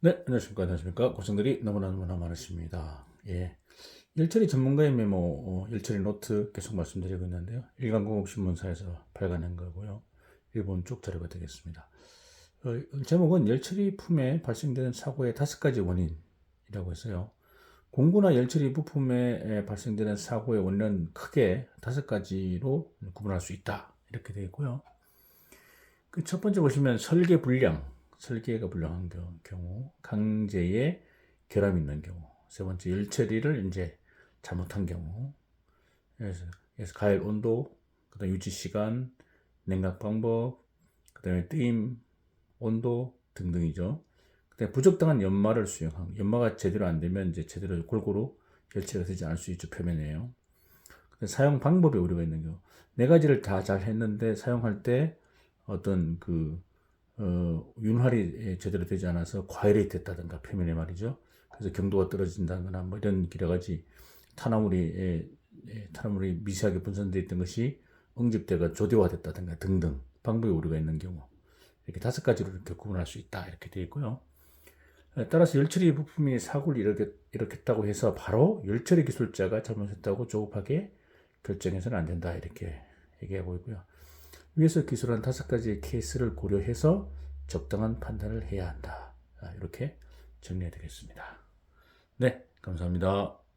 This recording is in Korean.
네, 안녕하십니까. 안녕하십니까. 고생들이 너무나 너무나 많으십니다. 예. 일처리 전문가의 메모, 어, 일처리 노트 계속 말씀드리고 있는데요. 일간공업신문사에서 발간한 거고요. 일본 쪽 자료가 되겠습니다. 어, 제목은 열처리 품에 발생되는 사고의 다섯 가지 원인이라고 했어요. 공구나 열처리 부품에 발생되는 사고의 원인은 크게 다섯 가지로 구분할 수 있다. 이렇게 되어 있고요. 그 첫 번째 보시면 설계 불량, 설계가 불량한 겨- 경우, 강제의 결함이 있는 경우, 세 번째 열처리를 이제 잘못한 경우, 그래서, 그래서 가열 온도, 그다음 유지 시간, 냉각 방법, 그다음에 뜨임 온도 등등이죠. 그다음에 부적당한 연마를 수용한 연마가 제대로 안 되면 이제 제대로 골고루 열처리가 되지 않을 수 있죠 표면에요. 사용 방법에 오류가 있는 경우, 네 가지를 다 잘 했는데 사용할 때 어떤 그 어, 윤활이 제대로 되지 않아서 과열이 됐다든가 표면에 말이죠. 그래서 경도가 떨어진다거나 뭐 이런 여러 가지 탄화물이 예, 예, 탄화물이 미세하게 분산되어 있던 것이 응집대가 조대화됐다든가 등등 방법에 오류가 있는 경우 이렇게 다섯 가지로 이렇게 구분할 수 있다 이렇게 되어 있고요. 에, 따라서 열처리 부품이 사고를 일으켰, 일으켰다고 해서 바로 열처리 기술자가 잘못했다고 조급하게 결정해서는 안 된다 이렇게 얘기하고 있고요. 위에서 기술한 다섯 가지 케이스를 고려해서 적당한 판단을 해야 한다. 아, 이렇게 정리해 드리겠습니다. 네, 감사합니다.